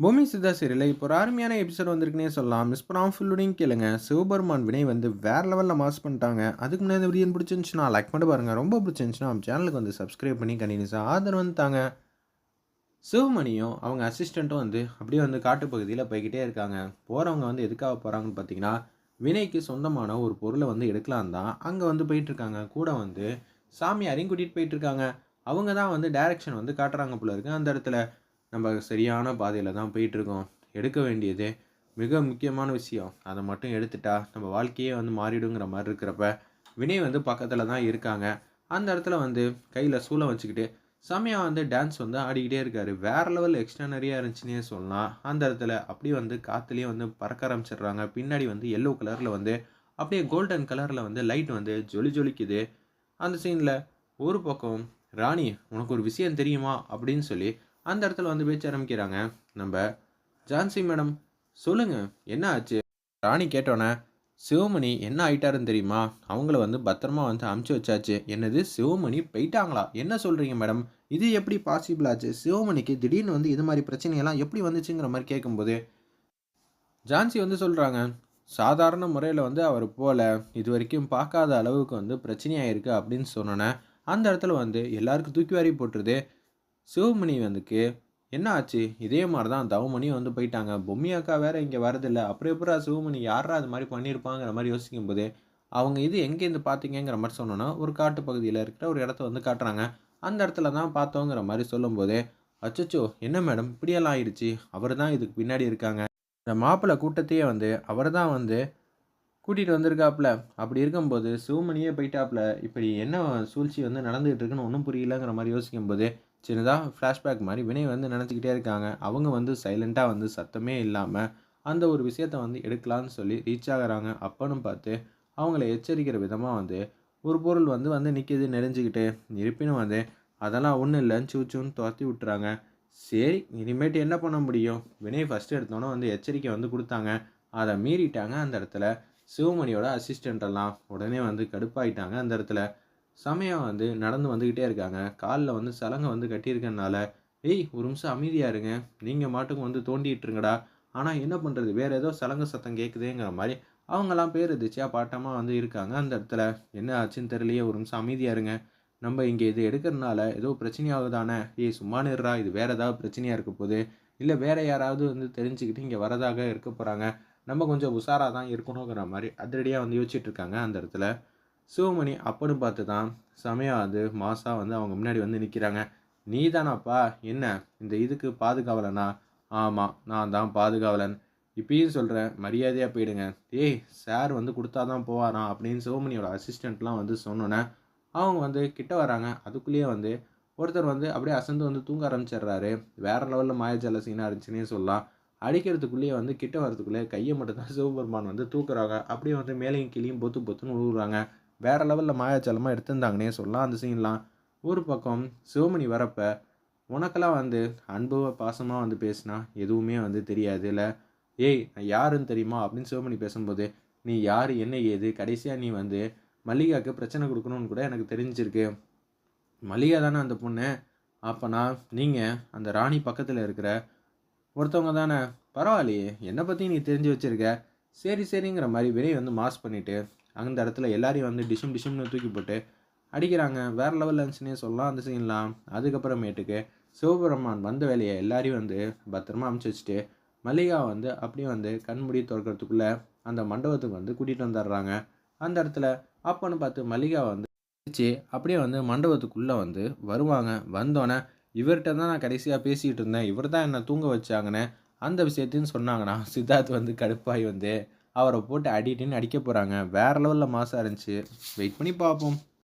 பூமி சித்தா சீரியலில் இப்போ ஒரு அருமையான எபிசோட் வந்திருக்குனே சொல்லலாம். மிஸ் பண்ணாமல் ஃபுல்லுடையும் கேளுங்க. சிவபெருமான் வினை வந்து வேறு லெவலில் மாஸ் பண்ணிட்டாங்க. அதுக்கு முன்னாடி இந்த வீடியோ பிடிச்சிருந்துச்சுன்னா லைக் பண்ணி பாருங்கள் ரொம்ப பிடிச்சிருந்துச்சுன்னா நம்ம சேனலுக்கு வந்து சப்ஸ்கிரைப் பண்ணி கண்டினியூஸாக ஆதரவு வந்து தாங்க. சிவமணியும் அவங்க அசிஸ்டண்ட்டும் வந்து அப்படியே வந்து காட்டுப்பகுதியில் போய்கிட்டே இருக்காங்க. போகிறவங்க வந்து எதுக்காக போகிறாங்கன்னு பார்த்தீங்கன்னா வினைக்கு சொந்தமான ஒரு பொருளை வந்து எடுக்கலாம் தான் அங்கே வந்து போயிட்டுருக்காங்க கூட வந்து சாமியாரையும் கூட்டிகிட்டு போயிட்டுருக்காங்க அவங்க தான் வந்து டைரக்ஷன் வந்து காட்டுறாங்க போல இருக்கு. அந்த இடத்துல நம்ம சரியான பாதையில் தான் போயிட்டுருக்கோம். எடுக்க வேண்டியது மிக முக்கியமான விஷயம். அதை மட்டும் எடுத்துட்டா நம்ம வாழ்க்கையே வந்து மாறிடுங்கிற மாதிரி இருக்கிறப்ப வினய் வந்து பக்கத்தில் தான் இருக்காங்க. அந்த இடத்துல வந்து கையில் சூளம் வச்சுக்கிட்டு செமையா வந்து டான்ஸ் வந்து ஆடிக்கிட்டே இருக்காரு. வேற லெவல் எக்ஸ்ட்ரானரியாக இருந்துச்சுன்னே சொல்லலாம் அந்த இடத்துல அப்படியே வந்து காற்றுலேயே வந்து பறக்க ஆரம்பிச்சிடுறாங்க. பின்னாடி வந்து எல்லோ கலரில் வந்து அப்படியே கோல்டன் கலரில் வந்து லைட் வந்து ஜொலி ஜொலிக்குது. அந்த சீனில் ஒரு பக்கம் ராணி உனக்கு ஒரு விஷயம் தெரியுமா? அப்படின்னு சொல்லி அந்த இடத்துல வந்து பேச்ச ஆரம்பிக்கிறாங்க. நம்ம ஜான்சி மேடம் சொல்லுங்க என்ன ஆச்சு? ராணி கேட்டோன்னே சிவமணி என்ன ஆயிட்டாருன்னு தெரியுமா? அவங்கள வந்து பத்திரமா வந்து அமுச்சு வச்சாச்சு. என்னது? சிவமணி போயிட்டாங்களா? என்ன சொல்கிறீங்க மேடம்? இது எப்படி பாசிபிள் ஆச்சு? சிவமணிக்கு திடீர்னு வந்து இது மாதிரி பிரச்சனையெல்லாம் எப்படி வந்துச்சுங்கிற மாதிரி கேட்கும்போது ஜான்சி வந்து சொல்கிறாங்க சாதாரண முறையில் வந்து அவர் போல இது வரைக்கும் பார்க்காத அளவுக்கு வந்து பிரச்சனையாயிருக்கு அப்படின்னு சொன்னோன்னே அந்த இடத்துல வந்து எல்லாருக்கும் தூக்கி வாரி போட்டுருது. சிவமணி வந்துக்கு என்ன ஆச்சு? இதே மாதிரி தான் தவமணியும் வந்து போயிட்டாங்க. பொம்மி அக்கா வேற இங்கே வரதில்ல. அப்புறம் எப்படா சிவமணி? யாரா அது மாதிரி பண்ணியிருப்பாங்கிற மாதிரி யோசிக்கும் போது அவங்க இது எங்கேருந்து பார்த்தீங்கங்கிற மாதிரி சொன்னோன்னா ஒரு காட்டு பகுதியில் இருக்கிற ஒரு இடத்த வந்து காட்டுறாங்க. அந்த இடத்துல தான் பார்த்தோங்கிற மாதிரி சொல்லும்போது அச்சச்சோ என்ன மேடம்? இப்படியெல்லாம் ஆயிடுச்சு. அவர் தான் இதுக்கு பின்னாடி இருக்காங்க. இந்த மாப்பிள்ளை கூட்டத்தையே வந்து அவர் தான் வந்து கூட்டிகிட்டு வந்திருக்காப்புல. அப்படி இருக்கும்போது சிவமணியே போயிட்டாப்புல. இப்படி என்ன சூழ்ச்சி வந்து நடந்துகிட்டு இருக்குன்னு ஒன்றும் புரியலங்கிற மாதிரி யோசிக்கும்போது சின்னதாக ஃப்ளாஷ்பேக் மாதிரி வினய் வந்து நினச்சிக்கிட்டே இருக்காங்க. அவங்க வந்து சைலண்ட்டாக வந்து சத்தமே இல்லாமல் அந்த ஒரு விஷயத்த வந்து எடுக்கலான்னு சொல்லி ரீச் ஆகுறாங்க. அப்பன்னு பார்த்து அவங்கள எச்சரிக்கிற விதமாக வந்து ஒரு பொருள் வந்து வந்து நிற்கிது நெறிஞ்சிக்கிட்டு இருப்பினும் வந்து அதெல்லாம் ஒன்றும் இல்லைன்னு சூச்சுன்னு துரத்தி விட்டுறாங்க. சரி இனிமேட்டு என்ன பண்ண முடியும்? வினய் ஃபஸ்ட்டு எடுத்தோன்னே வந்து எச்சரிக்கை வந்து கொடுத்தாங்க. அதை மீறிட்டாங்க அந்த இடத்துல. சிவமணியோட அசிஸ்டண்ட் எல்லாம் உடனே வந்து கடுப்பாயிட்டாங்க அந்த இடத்துல. சமயம் வந்து நடந்து வந்துக்கிட்டே இருக்காங்க. காலில் வந்து சலங்கை வந்து கட்டியிருக்கனால ஏய் ஒரு நிமிஷம் அமைதியாக இருங்க. நீங்கள் மாட்டுக்கும் வந்து தோண்டிகிட்ருங்கடா இருங்கடா. ஆனால் என்ன பண்ணுறது வேறு ஏதோ சலங்கை சத்தம் கேட்குதேங்கிற மாதிரி அவங்கெல்லாம் பேர் எதிர்ச்சியாக பாட்டமாக வந்து இருக்காங்க அந்த இடத்துல. என்ன ஆச்சுன்னு தெரியலையே. ஒரு நிமிஷம் அமைதியாக இருங்க. நம்ம இங்கே இது எடுக்கிறதுனால ஏதோ பிரச்சனையாகுதானே? ஏய் சும்மா நிறா இது வேறு ஏதாவது பிரச்சனையாக இருக்க போகுது. இல்லை வேறு யாராவது வந்து தெரிஞ்சுக்கிட்டு இங்கே வரதாக இருக்க போகிறாங்க நம்ம கொஞ்சம் உஷாராக தான் இருக்கணுங்கிற மாதிரி அதிரடியாக வந்து யோசிச்சுட்டு இருக்காங்க அந்த இடத்துல. சிவமணி அப்பன்னு பார்த்து தான் சமயம் அது மாசாக வந்து அவங்க முன்னாடி வந்து நிற்கிறாங்க நீ தானாப்பா என்ன? இந்த இதுக்கு பாதுகாவலனா? ஆமாம் நான் தான் பாதுகாவலன். இப்பயும் சொல்கிறேன் மரியாதையாக போயிடுங்க. ஏய் சார் வந்து கொடுத்தா தான் போவாராம் அப்படின்னு சிவமணியோட அசிஸ்டண்ட்லாம் வந்து சொன்னோன்னே அவங்க வந்து கிட்ட வராங்க. அதுக்குள்ளேயே வந்து ஒருத்தர் வந்து அப்படியே அசந்து வந்து தூங்க ஆரம்பிச்சிடுறாரு. வேறு லெவலில் மாயஜால சீனாக இருந்துச்சுன்னே சொல்லலாம். அடிக்கிறதுக்குள்ளேயே வந்து கிட்ட வரதுக்குள்ளேயே கையை மட்டும் தான் சிவபெருமான் வந்து தூக்குறாங்க. அப்படியே வந்து மேலேயும் கிளியும் பொத்து பொத்துன்னு விழுகுறாங்க வேறு லெவலில் மாயாச்சலமாக எடுத்திருந்தாங்கன்னே சொல்லலாம். அந்த சீன்லாம் ஒரு பக்கம் சிவமணி வரப்போ உனக்கெல்லாம் வந்து அன்புவை பாசமாக வந்து பேசினா எதுவுமே வந்து தெரியாது இல்லை ஏய் நான் யாருன்னு தெரியுமா? அப்படின்னு சிவமணி பேசும்போது நீ யார்? என்ன ஏது? கடைசியாக நீ வந்து மல்லிகாவுக்கு பிரச்சனை கொடுக்கணும்னு கூட எனக்கு தெரிஞ்சிருக்கு. மல்லிகா தானே அந்த பொண்ணு. அப்போனா நீங்கள் அந்த ராணி பக்கத்தில் இருக்கிற ஒருத்தவங்க தானே. பரவாயில்லையே என்னை பற்றி நீ தெரிஞ்சு வச்சுருக்க. சரி சரிங்கிற மாதிரி வினை வந்து மாஸ் பண்ணிவிட்டு அந்த இடத்துல எல்லாரையும் வந்து டிஷும் டிஷும்னு தூக்கி போட்டு அடிக்கிறாங்க. வேறு லெவலில் இருந்துச்சுன்னே சொல்லலாம் அந்த சீன்லாம் அதுக்கப்புறமேட்டுக்கு சிவபெருமான் வந்த வேலையை எல்லாரையும் வந்து பத்திரமா அமுச்சு வச்சுட்டு மல்லிகா வந்து அப்படியே வந்து கண்முடி திறக்கிறதுக்குள்ளே அந்த மண்டபத்துக்கு வந்து கூட்டிகிட்டு வந்துடுறாங்க. அந்த இடத்துல அப்போன்னு பார்த்து மல்லிகா வந்து அப்படியே வந்து மண்டபத்துக்குள்ளே வந்து வருவாங்க. வந்தோடனே இவர்கிட்ட தான் நான் கடைசியாக பேசிகிட்டு இருந்தேன். இவர் தான் என்னை தூங்க வச்சாங்கன்னு அந்த விஷயத்தையும் சொன்னாங்கன்னா சித்தார்த் வந்து கடுப்பாகி வந்து அவரை போட்டு அடிட்டுன்னு அடிக்க போகிறாங்க வேறு லெவலில் மாசாக இருந்துச்சு. வெயிட் பண்ணி பார்ப்போம்.